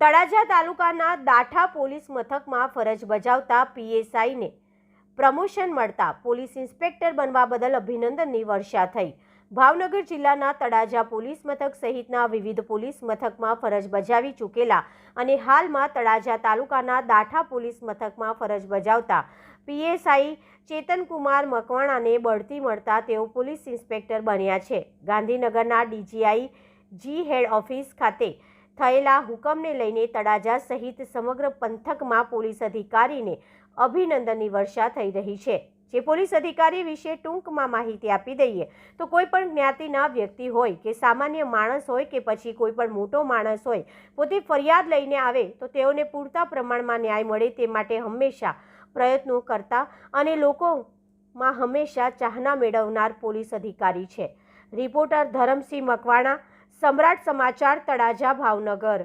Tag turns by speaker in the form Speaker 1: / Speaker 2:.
Speaker 1: તળાજા તાલુકાના દાઠા પોલીસ મથકમાં ફરજ બજાવતા પીએસઆઈને પ્રમોશન મળતા પોલીસ ઇન્સ્પેક્ટર બનવા બદલ અભિનંદનની વર્ષા થઈ. ભાવનગર જિલ્લાના તળાજા પોલીસ મથક સહિતના વિવિધ પોલીસ મથકમાં ફરજ બજાવી ચૂકેલા અને હાલમાં તળાજા તાલુકાના દાઠા પોલીસ મથકમાં ફરજ બજાવતા પીએસઆઈ ચેતનકુમાર મકવાણાને બઢતી મળતા તેઓ પોલીસ ઇન્સ્પેક્ટર બન્યા છે. ગાંધીનગરના ડીજીઆઈ જી હેડ ઓફિસ ખાતે થયેલા હુકમને લઈને તળાજા સહિત સમગ્ર પંથકમાં પોલીસ અધિકારીને અભિનંદનની વર્ષા થઈ રહી છે. જે પોલીસ અધિકારી વિશે ટૂંકમાં માહિતી આપી દઈએ, તો કોઈ પણ જ્ઞાતિના વ્યક્તિ હોય કે સામાન્ય માણસ હોય કે પછી કોઈ પણ મોટો માણસ હોય, પોતે ફરિયાદ લઈને આવે તો તેઓને પૂરતા પ્રમાણમાં ન્યાય મળે તે માટે હંમેશા પ્રયત્નો કરતા અને લોકોમાં હંમેશા ચાહના મેળવનાર પોલીસ અધિકારી છે. રિપોર્ટર ધરમસિંહ મકવાણા સમ્રાટ સમાચાર તળાજા ભાવનગર.